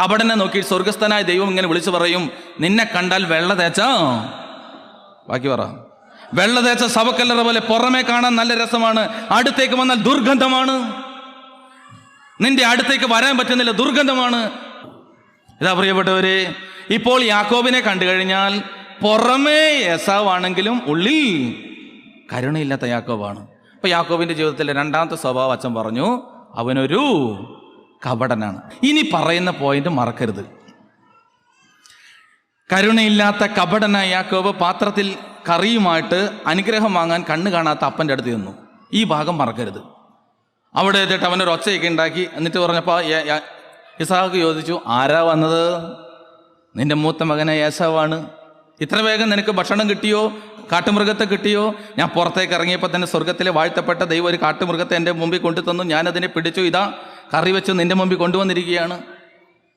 കപടനെ നോക്കി സ്വർഗസ്ഥനായ ദൈവം ഇങ്ങനെ വിളിച്ചു പറയും നിന്നെ കണ്ടാൽ വെള്ള തേച്ച? ബാക്കി പറ. വെള്ള തേച്ച സവക്കല്ലറ പോലെ പുറമെ കാണാൻ നല്ല രസമാണ് അടുത്തേക്ക് വന്നാൽ ദുർഗന്ധമാണ്. നിന്റെ അടുത്തേക്ക് വരാൻ പറ്റുന്നില്ല ദുർഗന്ധമാണ്. ഇതാ പ്രിയപ്പെട്ടവരെ ഇപ്പോൾ യാക്കോബിനെ കണ്ടു കഴിഞ്ഞാൽ പുറമേ യസാവാണെങ്കിലും ഉള്ളിൽ കരുണയില്ലാത്ത യാക്കോബാണ്. അപ്പൊ യാക്കോബിന്റെ ജീവിതത്തിലെ രണ്ടാമത്തെ സ്വഭാവം അച്ഛൻ പറഞ്ഞു അവനൊരു കപടനാണ്. ഇനി പറയുന്ന പോയിന്റ് മറക്കരുത്. കരുണയില്ലാത്ത കപടനായ യാക്കോബ് പാത്രത്തിൽ കറിയുമായിട്ട് അനുഗ്രഹം വാങ്ങാൻ കണ്ണു കാണാത്ത അപ്പന്റെ അടുത്ത് ചെന്നു. ഈ ഭാഗം മറക്കരുത്. അവിടെ എത്തിയിട്ട് അവനൊരു ഒച്ചയൊക്കെ ഉണ്ടാക്കി എന്നിട്ട് പറഞ്ഞപ്പോൾ ഇസാഹക്ക് ചോദിച്ചു ആരാ വന്നത്? നിന്റെ മൂത്ത മകനെ യേശാവാണ് ഇത്ര വേഗം നിനക്ക് ഭക്ഷണം കിട്ടിയോ? കാട്ടുമൃഗത്തെ കിട്ടിയോ? ഞാൻ പുറത്തേക്ക് ഇറങ്ങിയപ്പോൾ തന്നെ സ്വർഗത്തിലെ വാഴ്ത്തപ്പെട്ട ദൈവം ഒരു കാട്ടുമൃഗത്തെ എന്റെ മുമ്പിൽ കൊണ്ടുതന്നു. ഞാനതിനെ പിടിച്ചു. ഇതാ കറി വെച്ച് നിന്റെ മുമ്പിൽ കൊണ്ടുവന്നിരിക്കുകയാണ്.